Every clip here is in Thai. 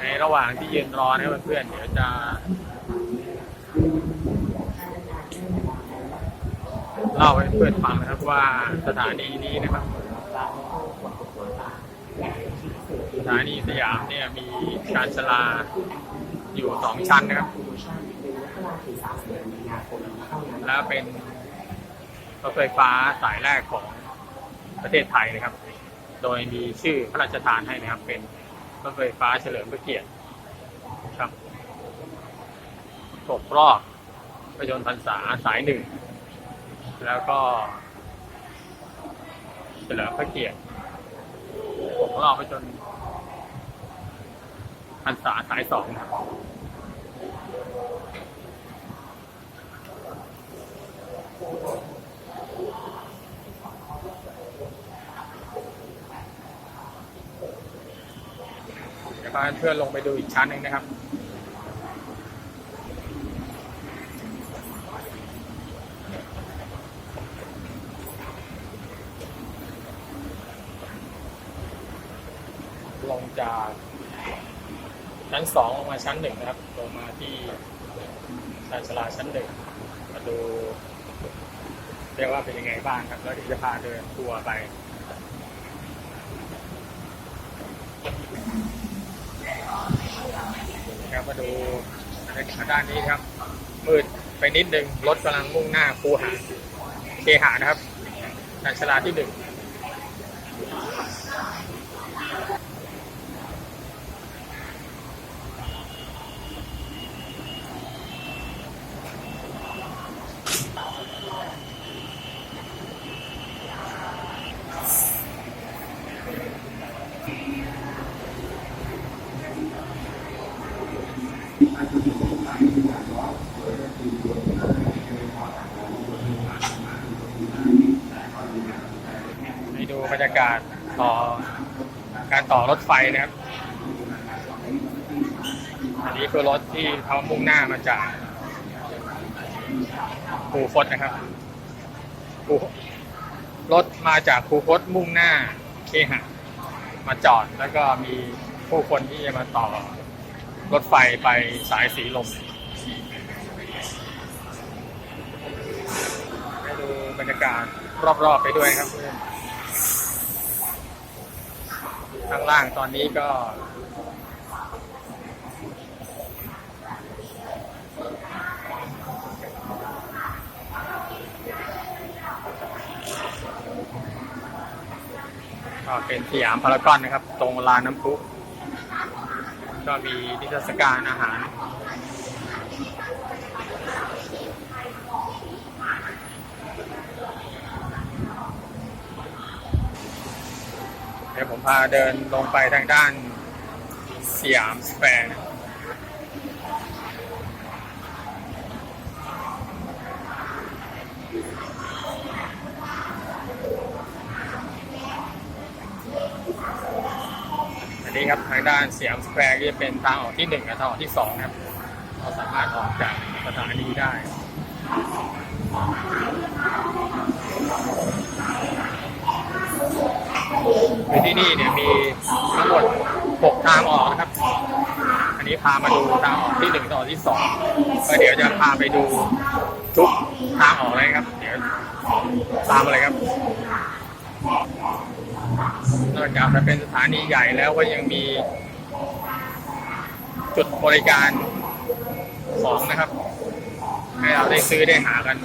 ในระหว่างที่ยืนรอนะเพื่อนๆเดี๋ยวจะเล่าให้เพื่อนฟังนะครับว่าสถานีนี้นะครับ สถานีสยามเนี่ยมีชานชลาอยู่สองชั้นนะครับ และเป็นรถไฟฟ้าสายแรกของประเทศไทยนะครับ โดยมีชื่อพระราชทานให้นะครับเป็น รถไฟฟ้าเฉลิมพระเกียรติครับครบรอบประยนต์พรรษาสายหนึ่ง แล้วก็ เฉลิมพระเกียรติครบรอบประจนพรรษาสายสองครับ เดี๋ยว พาเพื่อนลงไปดูอีกชั้นหนึ่งนะครับลงจากชั้นสองลงมาชั้นหนึ่งนะครับ ลงมาที่ชานชาลาชั้นหนึ่งมาดู เรียกว่าเป็นยังไงบ้างครับ แล้วเดี๋ยวจะพาเดินทัวร์ไป ครับมาดูในด้านนี้ครับ มืดไปนิดนึงรถกำลังมุ่งหน้าคูหาเคหานะครับในชลาที่หนึ่ง ดูบรรยากาศต่อการต่อรถไฟนะครับ อันนี้คือรถที่เขามุ่งหน้ามาจากคูคตนะครับคูรถมาจากคูคตมุ่งหน้าเคหะมาจอดแล้วก็มีผู้คนที่จะมาต่อรถไฟไปสายสีลมให้ดูบรรยากาศรอบๆไปด้วยครับเพื่อน ข้างล่างตอนนี้ก็ก็เป็นสยามพารากอนนะครับ ตรงลานน้ำพุ ก็มีนิทรรศการอาหาร เดี๋ยวผม พาเดินลงไปทางด้านสยามสแควร์อันนี้ครับทางด้านสยามสแควร์ก็จะเป็นทางออกที่หนึ่งกับทางออกที่สองครับ เราสามารถออกจากสถานีได้ คือที่นี่เนี่ยมีทั้งหมด 6 ทางออกนะครับ อันนี้พามาดูทางออกที่1ต่อที่2ก็เดี๋ยวจะพาไปดูทุกทางออกเลยครับ เดี๋ยวตามมาเลยครับนอกจากจะเป็นสถานีใหญ่แล้วก็ยังมีจุดบริการของนะครับ ให้เราได้ซื้อได้หากัน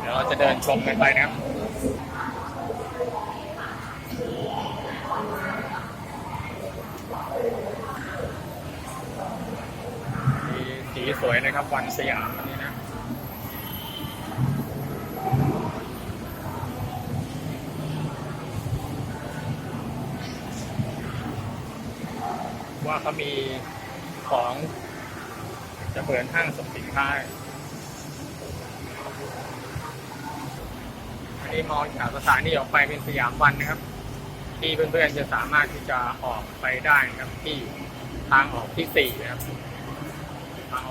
เดี๋ยวเราจะเดินชมกันไปนะครับ สวยนะครับ วันสยามอันนี้นะว่าเขามีของจะเปิดห้างสรรพสินค้าอันนี้มองจากสถานีออกไปเป็นสยามวันนะครับ ที่เพื่อนๆจะสามารถที่จะออกไปได้นะครับที่ทางออกที่สี่นะครับา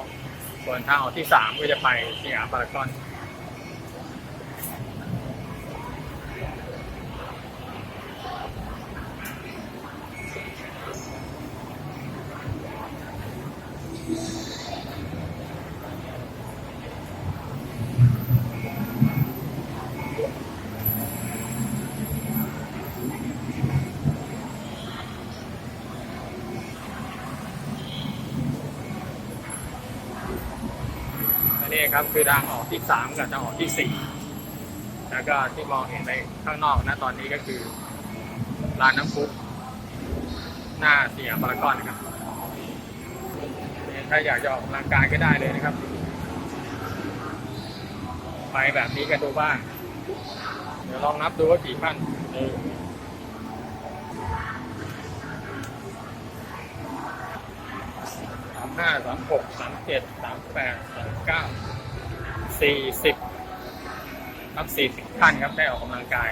ส่วนทางออกที่สามก็จะไปสยามพารากอน ครับ คือทางออกที่สามกับทางออกที่สี่แล้วก็ที่มองเห็นในข้างนอกนะตอนนี้ก็คือลานน้ำพุหน้าเสียพารากอนนะครับถ้าอยากจะออกกำลังกายก็ได้เลยนะครับ ไปแบบนี้กันดูบ้าง เดี๋ยวลองนับดูว่ากี่ขั้นหนึ่ง ห้าสามหกสามเจ็ดสามแปดสามเก้าสี่สิบครับสี่สิบท่านครับได้ออกกำลังกาย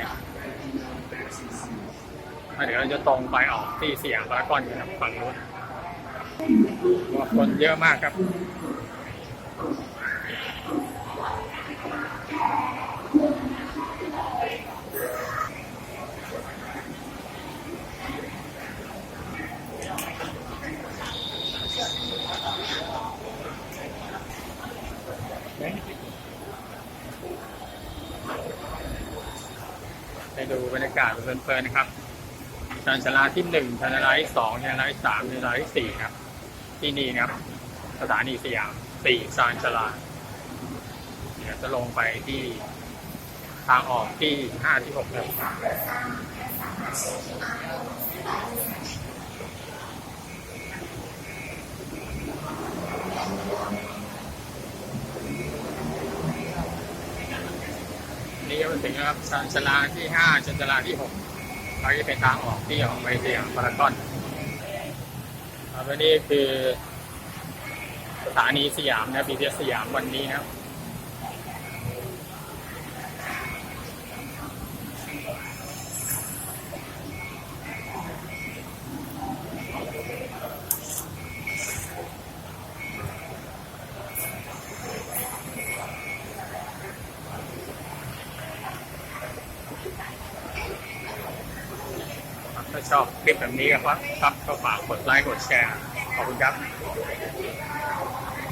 แล้วเดี๋ยวเราจะตรงไปออกที่สยามพารากอนกันครับฝั่งนู้นคนเยอะมากครับ ไปดูบรรยากาศเพลินๆนะครับชานชาลาที่หนึ่งชานชาลาที่สองชานชาลาที่สามชานชาลาที่สี่ครับ ที่นี่นะครับ สถานีสยามสี่ชานชาลาเดี๋ยวจะลงไปที่ทางออกที่ห้าที่หกครับ นี้ก็มาถึงครับชันชาลาที่ห้าชันชาลาที่หกเราจะเป็นทางออกที่ออกไปสยามพารากอนครับและนี่คือสถานีสยามนะบีเทสสยามวันนี้นะครับ ชอบคลิปแบบนี้ก็ครับครับก็ฝากกดไลค์กดแชร์ขอบคุณครับ